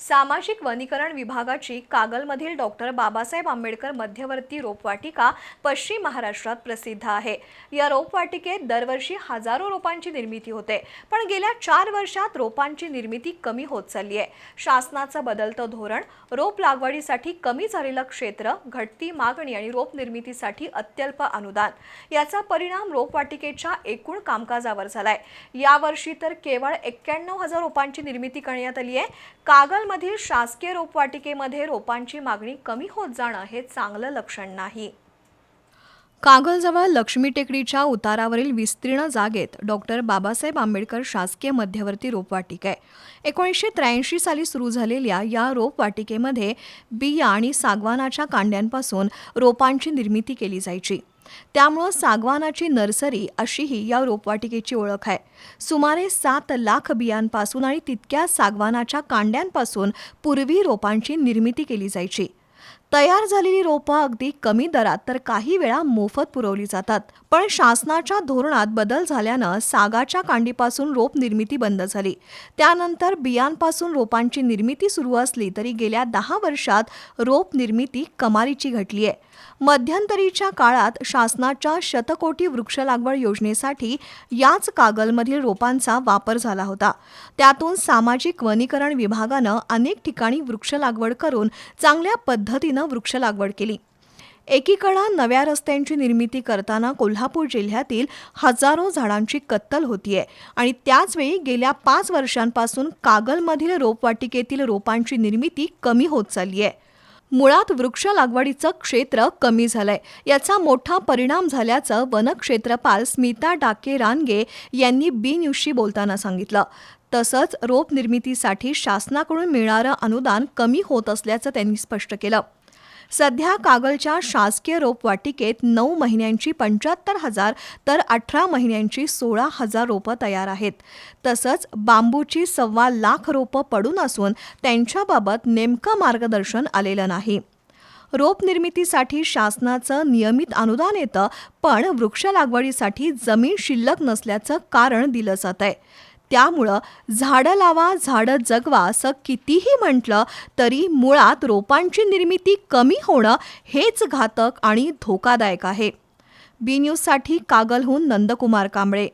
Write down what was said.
सामाजिक वनीकरण विभागाची कागलमधील डॉक्टर बाबासाहेब आंबेडकर मध्यवर्ती रोपवाटिका पश्चिम महाराष्ट्रात प्रसिद्ध आहे. या रोपवाटिकेत दरवर्षी हजारो रोपांची निर्मिती होते पण गेल्या चार वर्षात रोपांची निर्मिती कमी होत चालली आहे. शासनाचं बदलतं धोरण रोप लागवडीसाठी कमी झालेलं क्षेत्र घटती मागणी आणि रोप निर्मितीसाठी अत्यल्प अनुदान याचा परिणाम रोपवाटिकेच्या एकूण कामकाजावर झालाय. यावर्षी तर केवळ एक्क्याण्णव हजार रोपांची निर्मिती करण्यात आली आहे. कागल मधील शासकीय रोपवाटिकेमध्ये रोपांची मागणी कमी होत जाणं हे चांगलं लक्षण नाही. कागलजवळ लक्ष्मी टेकडीच्या उतारावरील विस्तीर्ण जागेत डॉक्टर बाबासाहेब आंबेडकर शासकीय मध्यवर्ती रोपवाटिका. आहे एकोणीसशे त्र्याऐंशी साली सुरू झालेल्या या रोपवाटिकेमध्ये बिया आणि सागवानाच्या कांड्यांपासून रोपांची निर्मिती केली जायची. त्यामुळं सागवानाची नर्सरी अशीही या रोपवाटिकेची ओळख आहे. सुमारे सात लाख बियांपासून आणि तितक्या सागवानाच्या कांड्यांपासून पूर्वी रोपांची निर्मिती केली जायची. तयार झालेली रोपं अगदी कमी दरात तर काही वेळा मोफत पुरवली जातात. पण शासनाच्या धोरणात बदल झाल्यानं सागाच्या कांडीपासून रोप निर्मिती बंद झाली. त्यानंतर बियांपासून रोपांची निर्मिती सुरू असली तरी गेल्या दहा वर्षात रोप निर्मिती कमालीची घटली आहे. मध्यंतरीच्या काळात शासनाच्या शतकोटी वृक्ष लागवड योजनेसाठी याच कागलमधील रोपांचा वापर झाला होता. त्यातून सामाजिक वनीकरण विभागानं अनेक ठिकाणी वृक्ष लागवड करून चांगल्या पद्धतीनं पद्धतीनं वृक्ष लागवड केली. एकीकडं नव्या रस्त्यांची निर्मिती करताना कोल्हापूर जिल्ह्यातील हजारो झाडांची कत्तल होतीये आणि त्याचवेळी गेल्या पाच वर्षांपासून कागलमधील रोपवाटिकेतील रोपांची निर्मिती कमी होत चालली आहे मुळात वृक्ष लागवडीचं क्षेत्र कमी झालंय. याचा मोठा परिणाम झाल्याचं वनक्षेत्रपाल स्मिता डाके रानगे यांनी बी न्यूजशी बोलताना सांगितलं. तसंच रोप निर्मितीसाठी शासनाकडून मिळणारं अनुदान कमी होत असल्याचं त्यांनी स्पष्ट केलं. सध्या कागलच्या शासकीय रोपवाटिकेत नऊ महिन्यांची पंच्याहत्तर हजार तर अठरा महिन्यांची सोळा हजार रोपं तयार आहेत. तसंच बांबूची सव्वा लाख रोपं पडून असून त्यांच्याबाबत नेमकं मार्गदर्शन आलेलं नाही. रोप निर्मितीसाठी शासनाचं नियमित अनुदान येतं पण वृक्ष लागवडीसाठी जमीन शिल्लक नसल्याचं कारण दिलं जात आहे त्यामुळं झाडं लावा झाडं जगवा असं कितीही म्हटलं तरी मुळात रोपांची निर्मिती कमी होणं हेच घातक आणि धोकादायक आहे. बी न्यूजसाठी कागलहून नंदकुमार कांबळे.